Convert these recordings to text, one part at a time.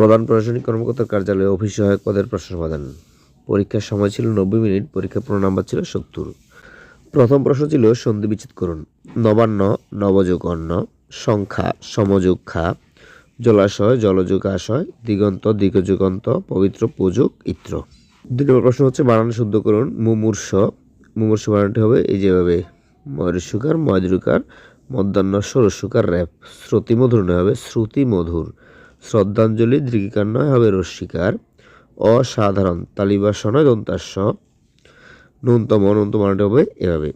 প্রধান প্রশাসনিক কর্মকর্তার কার্যালয়ে অফিস সহায়ক পদের প্রশ্ন সমাধান। পরীক্ষার সময় ছিল নব্বই মিনিট, পরীক্ষার পুরো নাম্বার ছিল সত্তর। প্রথম প্রশ্ন ছিল সন্ধি বিচ্ছেদ করুন। নবান্ন, নবযোগ অন্ন, সংখ্যা, সমযোগ খা, জলাশয়, জলযোগ আশয়, দিগন্ত, দিগযুগন্ত, পবিত্র পূজক, ইত্র। দুই নম্বর প্রশ্ন হচ্ছে বানান শুদ্ধ করুন, মুমূর্ষ। মুমূর্ষ বানানটি হবে এই যেভাবে ময়ূরসুকার, ময়দুরকার, মধ্যাহ্ন সরস্বকার র্যাপ শ্রুতি মধুর নয়, হবে শ্রুতি মধুর শ্রদ্ধাঞ্জলি দীর্ঘিকার নয় হবে রস্বীকার অসাধারণ তালিবাস নয় দন্তাস্য। ন্যূনতম ন্যূনতম মানটি হবে এভাবে।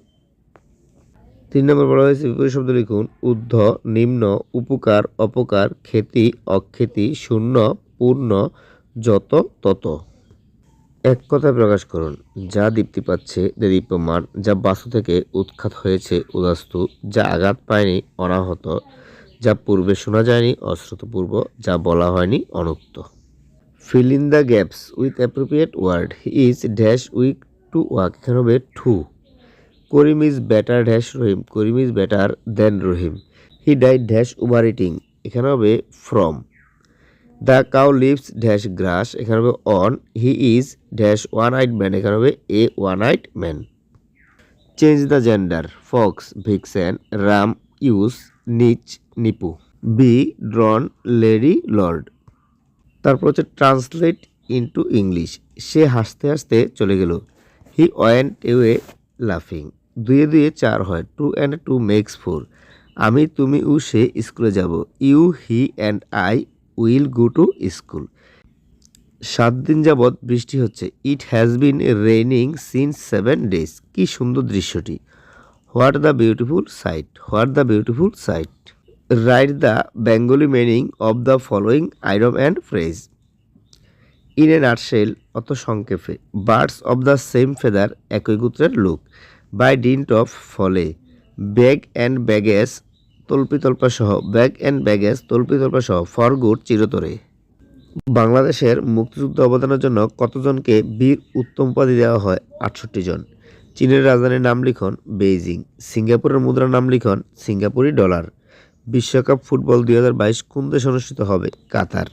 তিন নম্বর বলা হয়েছে, বিপরীত শব্দ লিখুন ঊর্ধ্ব নিম্ন, উপকার, অপকার খ্যাতি অখ্যাতি শূন্য, পূর্ণ, যত, তত। এক কথায় প্রকাশ করুন, যা দীপ্তি পাচ্ছে দেদীপ্যমান যা বাস্তু থেকে উৎখাত হয়েছে, উদাস্তু, যা আঘাত পায়নি, অনাহত যা পূর্বে শোনা যায়নি, অশ্রুতপূর্ব, যা বলা হয়নি, অনুক্ত। Fill in the gaps with appropriate word is dash week to walk এখানে হবে to Karim is better dash Rahim. Karim is better than Rahim. He died dash over eating এখানে হবে from the cow lives dash grass এখানে হবে on he is dash one eyed man এখানে হবে a one eyed man change the gender fox vixen ram ewes niece nephew. Bee drone lady lord তারপর হচ্ছে translate into English সে হাসতে হাসতে চলে গেল। হি ওয়েন্ট এওয়ে লাফিং দুয়ে দুয়ে চার হয়। Two and two makes four আমি, তুমি ও সে স্কুলে যাব। You he and I will go to school সাত দিন যাবৎ বৃষ্টি হচ্ছে। It has been raining since seven days কি সুন্দর দৃশ্যটি। What the beautiful sight? What the beautiful sight? Write the Bengali meaning of the following idiom and phrase. In a nutshell, অত সংক্ষেপে, birds of the same feather একই গোত্রের লোক। By dint of ফলে, bag and baggage তল্পিতল্পা সহ, bag and baggage তল্পিতল্পা সহ, ফর গুড চিরতরে। বাংলাদেশের মুক্তিযুদ্ধ অবদানের জন্য কতজনকে বীর উত্তম উপাধি দেওয়া হয়? আটষট্টি জন। চীনের রাজধানীর নাম লিখন বেইজিং সিঙ্গাপুরের মুদ্রার নাম লিখন সিঙ্গাপুরি ডলার। বিশ্বকাপ ফুটবল দুই হাজার বাইশ কোন দেশে অনুষ্ঠিত হবে? কাতার।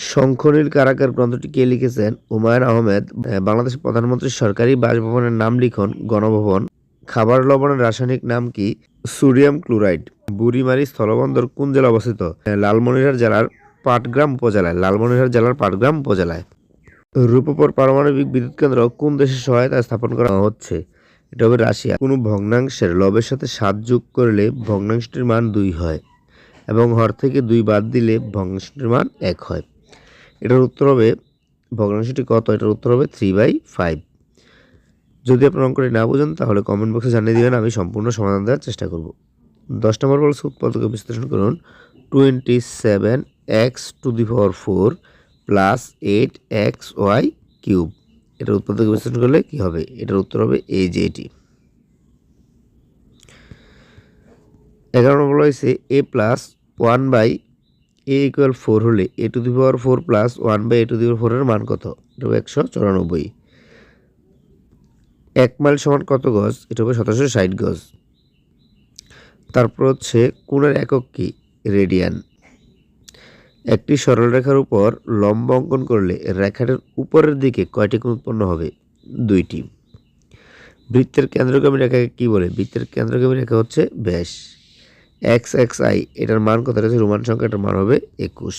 শঙ্খনীল কারাকার গ্রন্থটি কে লিখেছেন? হুমায়ুন আহমেদ। আহ, বাংলাদেশের প্রধানমন্ত্রীর সরকারি বাসভবনের নাম লিখন গণভবন। খাবার লবণের রাসায়নিক নাম কি? Sodium chloride. বুড়িমারি স্থলবন্দর কোন জেলা অবস্থিত? লালমনিরহাট জেলার পাটগ্রাম উপজেলায়। লালমনিরহাট জেলার পাটগ্রাম উপজেলায়। রূপপুর পারমাণবিক বিদ্যুৎ কেন্দ্র কোন দেশের সহায়তায় স্থাপন করা হচ্ছে? এটা হবে রাশিয়া। কোনো ভগ্নাংশের লবের সাথে সাত যোগ করলে ভগ্নাংশটির মান দুই হয় এবং হর থেকে দুই বাদ দিলে ভগ্নাংশটির মান এক হয়। এটার উত্তর হবে, ভগ্নাংশটি কত? এটার উত্তর হবে থ্রি বাই ফাইভ যদি আপনার অঙ্কটি না বোঝেন, তাহলে কমেন্ট বক্সে জানিয়ে দিবেন, আমি সম্পূর্ণ সমাধান দেওয়ার চেষ্টা করব। দশ নম্বর বলছে উৎপাদকে বিশ্লেষণ করুন। Twenty seven x to the power four plus eight x y cube. এটার উৎপাদক বিশ্লেষণ করলে কি হবে? এটার উত্তর হবে এই যে এটি এগারো নম্বর হয়েছে, a plus one by a equal four হলে a to the power four plus one by a to the power ফোরের মান কত? এটা একশো চুরানব্বই। এক মাইল সমান কত গজ? এটা হবে সতেরোশো ষাট গজ। তারপর হচ্ছে, কোণের একক কি? রেডিয়ান। একটি সরলরেখার উপর লম্ব অঙ্কন করলে রেখাটির উপরের দিকে কয়টি কোণ উৎপন্ন হবে? দুইটি। বৃত্তের কেন্দ্রগামী রেখাকে কি বলে? বৃত্তের কেন্দ্রগামী রেখা হচ্ছে ব্যাস। এক্স এক্স আই এটার মান কত? রয়েছে রোমান সংখ্যা এটার মান হবে একুশ।